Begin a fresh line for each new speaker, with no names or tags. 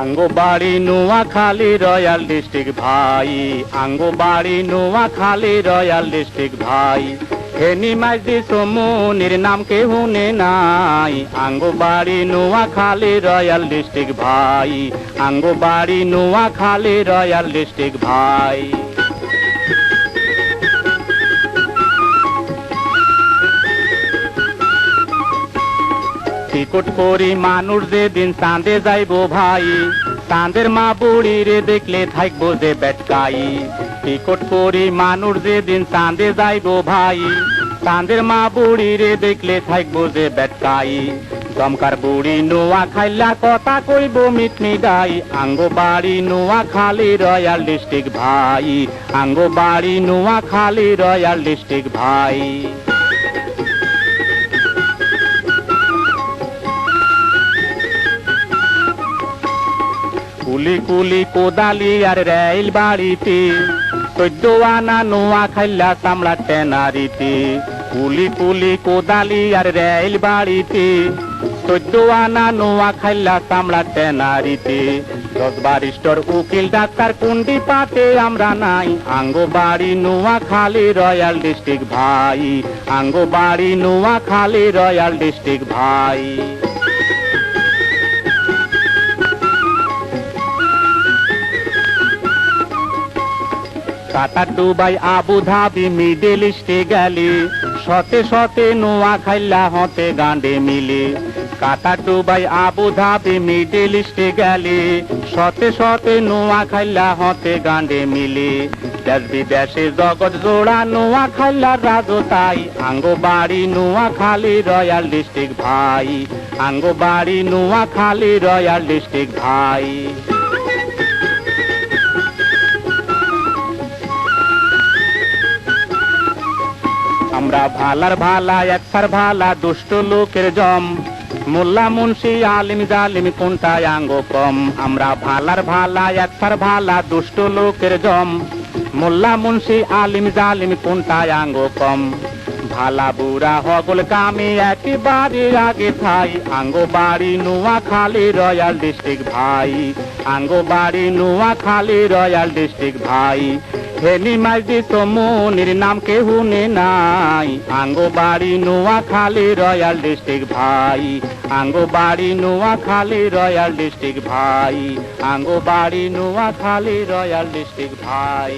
আঙ্গো বাড়ি Noakhali royal district ভাই আঙ্গো বাড়ি নোয়াখালী রয়্যাল ডিস্ট্রিক্ট ভাই। হেনি মাইজি সমুনির নাম কে হুনে নাই আঙ্গো বাড়ি নোয়াখালী রয়্যাল ডিস্ট্রিক্ট ভাই আঙ্গো বাড়ি নোয়াখালী রয়্যাল ডিস্ট্রিক্ট ভাই। টিকট করি মানুষ যেদিন চাঁদে যাইব ভাই, চাঁদের মা বুড়ি রে দেখলে থাকব যে বেটকাই টিকট করি মানুষ যেদিন চাঁদে যাইব ভাই, চাঁদের মা বুড়ি রে দেখলে থাকব যে বেটকাই দমকার বুড়ি নোয়া খাইলা কথা কইব মিটমি গাই আঙ্গো বাড়ি নোয়া খালি রয়্যাল ডিস্ট্রিক্ট ভাই, আঙ্গো বাড়ি নোয়া খালি রয়্যাল ডিস্ট্রিক্ট ভাই। কুলি কুলি কোদালি আর রেল বাড়িতে চোদ্দ আনা নোয়া খাইলা সামলা টেনারিতে কুলি কুলি কোদালি আর রেল বাড়িতে চোদ্দ আনা নোয়া খাইলা সামলা টেনারিতে দশ বারিস্টর উকিল ডাক্তার কুন্ডি পাতে আমরা নাই। আঙ্গো বাড়ি নোয়া খালি রয়্যাল ডিস্ট্রিক্ট ভাই। আঙ্গো বাড়ি নোয়া খালি রয়্যাল ডিস্ট্রিক্ট ভাই। Qatar Dubai Abu Dhabi Middle ইস্টে গেলে। শতে শতে নোয়া খাইলা, হতে গান্ডে মিলে। Qatar Dubai Abu Dhabi Middle ইস্টে গেলে। শতে শতে নোয়া খাইলা, হতে গান্ডে মিলে। দেশ বিদেশে জগৎ জোড়া নোয়া খাইলা রাজো তাই আঙ্গো বাড়ি নোয়া খালি, রয়্যাল ডিস্ট্রিক্ট ভাই। আঙ্গো বাড়ি নোয়া খালি, রয়্যাল ডিস্ট্রিক্ট ভাই। আমরা ভালার ভালা, একসার ভালা, দুষ্ট লোকের জম। মোল্লা মুন্সি, আলিম জালিম কোনটা আঙ্গ কম? আমরা ভালার ভালা, একসার ভালা, দুষ্ট লোকের জম। মোল্লা মুন্সি, আলিম জালিম কোনটা আঙ্গ কম? ভালা বুড়া হগল কামি, একেবারে আগে থাই আঙ্গো বাড়ি নোয়া খালি রয়্যাল ডিস্ট্রিক্ট ভাই। আঙ্গো বাড়ি নোয়া খালি রয়্যাল ডিস্ট্রিক্ট ভাই। হেনি মাইজি সমুনির নাম কে হুনে নাই। আঙ্গো বাড়ি নোয়া খালি রয়্যাল ডিস্ট্রিক্ট ভাই। আঙ্গো বাড়ি নোয়া খালি রয়্যাল ডিস্ট্রিক্ট ভাই। আঙ্গো বাড়ি নোয়া খালি রয়্যাল ডিস্ট্রিক্ট ভাই।